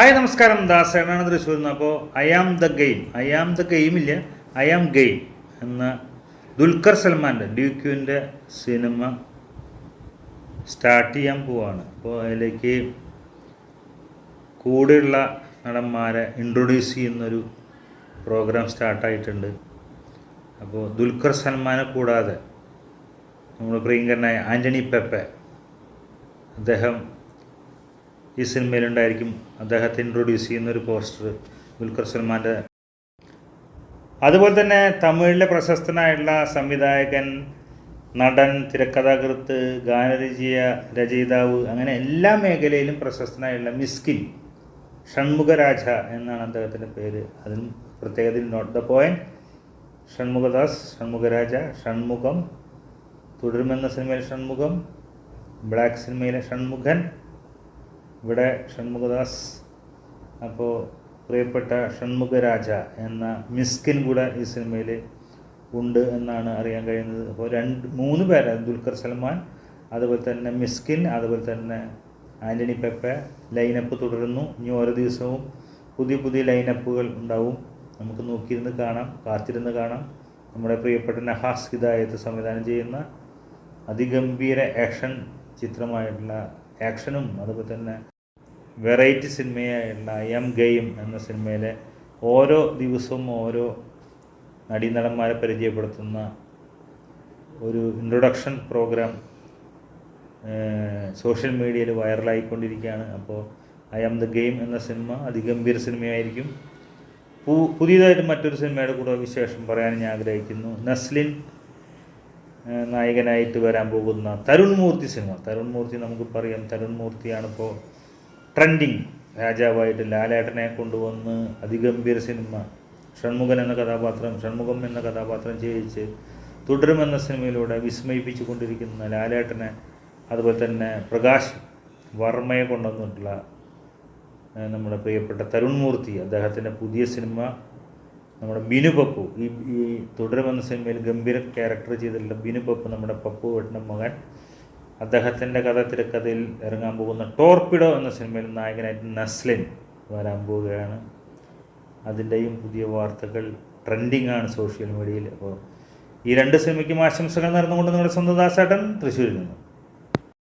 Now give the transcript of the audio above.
Hi നമസ്കാരം. ദാസേനാണ് തൃശ്ശൂരിൽ നിന്ന്. അപ്പോൾ I am the game I am the game ഇല്ല. ഐ ആം ഗെയിം എന്ന ദുൽഖർ സൽമാന്റെ ഡ്യൂക്യുവിന്റെ സിനിമ സ്റ്റാർട്ട് ചെയ്യാൻ പോവാണ്. അപ്പോൾ അതിലേക്ക് കൂടെയുള്ള നടന്മാരെ ഇൻട്രൊഡ്യൂസ് ചെയ്യുന്നൊരു പ്രോഗ്രാം സ്റ്റാർട്ടായിട്ടുണ്ട് അപ്പോൾ ദുൽഖർ സൽമാനെ കൂടാതെ നമ്മുടെ പ്രിയങ്കരനായ ആന്റണി പെപ്പെ അദ്ദേഹം ഈ സിനിമയിലുണ്ടായിരിക്കും. അദ്ദേഹത്തെ ഇൻട്രൊഡ്യൂസ് ചെയ്യുന്ന ഒരു പോസ്റ്റർ ദുൽഖർ സൽമാന്റെ അതുപോലെ തന്നെ തമിഴിലെ പ്രശസ്തനായുള്ള സംവിധായകൻ നടൻ തിരക്കഥാകൃത്ത് ഗാനരചിയ രചയിതാവ് അങ്ങനെ എല്ലാ മേഖലയിലും പ്രശസ്തനായുള്ള മിസ്കിൻ ഷൺമുഖരാജ എന്നാണ് അദ്ദേഹത്തിന്റെ പേര്. അതിനും പ്രത്യേകതയിൽ note the point Shanmukhadas Shanmukharaja Shanmugham തുടരുമെന്ന സിനിമയിൽ ഷൺമുഖം ബ്ലാക്ക് സിനിമയിലെ ഷൺമുഖൻ ഇവിടെ ഷൺമുഖദാസ് അപ്പോൾ പ്രിയപ്പെട്ട ഷൺമുഖരാജ എന്ന മിസ്കിൻ കൂടെ ഈ സിനിമയിൽ ഉണ്ട് എന്നാണ് അറിയാൻ കഴിയുന്നത്. അപ്പോൾ രണ്ട് മൂന്ന് പേര് ദുൽഖർ സൽമാൻ അതുപോലെ തന്നെ മിസ്കിൻ അതുപോലെ തന്നെ ആന്റണി പെപ്പ. ലൈനപ്പ് തുടരുന്നു. ഇനി ഓരോ ദിവസവും പുതിയ പുതിയ ലൈനപ്പുകൾ ഉണ്ടാവും. നമുക്ക് നോക്കിയിരുന്ന് കാണാം കാത്തിരുന്ന് കാണാം. നമ്മുടെ പ്രിയപ്പെട്ട നഹാസ് ഹിദായത്ത് സംവിധാനം ചെയ്യുന്ന അതിഗംഭീര ആക്ഷൻ ചിത്രമായിട്ടുള്ള ആക്ഷനും അതുപോലെ തന്നെ വെറൈറ്റി സിനിമയായിട്ടുള്ള എം ഗെയിം എന്ന സിനിമയിലെ ഓരോ ദിവസവും ഓരോ നടീനടന്മാരെ പരിചയപ്പെടുത്തുന്ന ഒരു ഇൻട്രൊഡക്ഷൻ പ്രോഗ്രാം സോഷ്യൽ മീഡിയയിൽ വൈറലായിക്കൊണ്ടിരിക്കുകയാണ്. അപ്പോൾ ഐ ആം ദ ഗെയിം എന്ന സിനിമ അതിഗംഭീര സിനിമയായിരിക്കും. പു പുതിയതായിട്ട് മറ്റൊരു സിനിമയുടെ കൂടെ വിശേഷം പറയാൻ ഞാൻ ആഗ്രഹിക്കുന്നു. നസ്ലിൻ നായകനായിട്ട് വരാൻ പോകുന്ന തരുൺമൂർത്തി സിനിമ. തരുൺമൂർത്തി നമുക്ക് പറയാം. തരുൺ മൂർത്തിയാണ് ഇപ്പോൾ ട്രെൻഡിങ്. രാജാവായിട്ട് ലാലേട്ടനെ കൊണ്ടുവന്ന് അതിഗംഭീര സിനിമ ഷൺമുഖൻ എന്ന കഥാപാത്രം ഷൺമുഖം എന്ന കഥാപാത്രം ചെയ്യിച്ച് തുടരുമെന്ന സിനിമയിലൂടെ വിസ്മയിപ്പിച്ചു കൊണ്ടിരിക്കുന്ന ലാലേട്ടനെ അതുപോലെ തന്നെ പ്രകാശ് വർമ്മയെ കൊണ്ടുവന്നിട്ടുള്ള നമ്മുടെ പ്രിയപ്പെട്ട തരുൺ മൂർത്തി അദ്ദേഹത്തിന്റെ പുതിയ സിനിമ നമ്മുടെ ബിനു പപ്പു. ഈ ഈ തുടരുമെന്ന സിനിമയിൽ ഗംഭീര ക്യാരക്ടർ ചെയ്തിട്ടുള്ള ബിനു പപ്പു നമ്മുടെ പപ്പു വെട്ടിന്റെ മകൻ. അദ്ദേഹത്തിന്റെ കഥ തിരക്കഥയിൽ ഇറങ്ങാൻ പോകുന്ന ടോർപിഡോ എന്ന സിനിമയിൽ നായകനായിട്ട് നസ്ലിൻ വരാൻ പോവുകയാണ്. അതിന്റെയും പുതിയ വാർത്തകൾ ട്രെൻഡിങ് ആണ് സോഷ്യൽ മീഡിയയിൽ. അപ്പോൾ ഈ രണ്ട് സിനിമയ്ക്കും ആശംസകൾ നേർന്നുകൊണ്ട് നിങ്ങളുടെ സ്വന്തം ദാസേട്ടൻ തൃശ്ശൂരിൽ നിന്നും.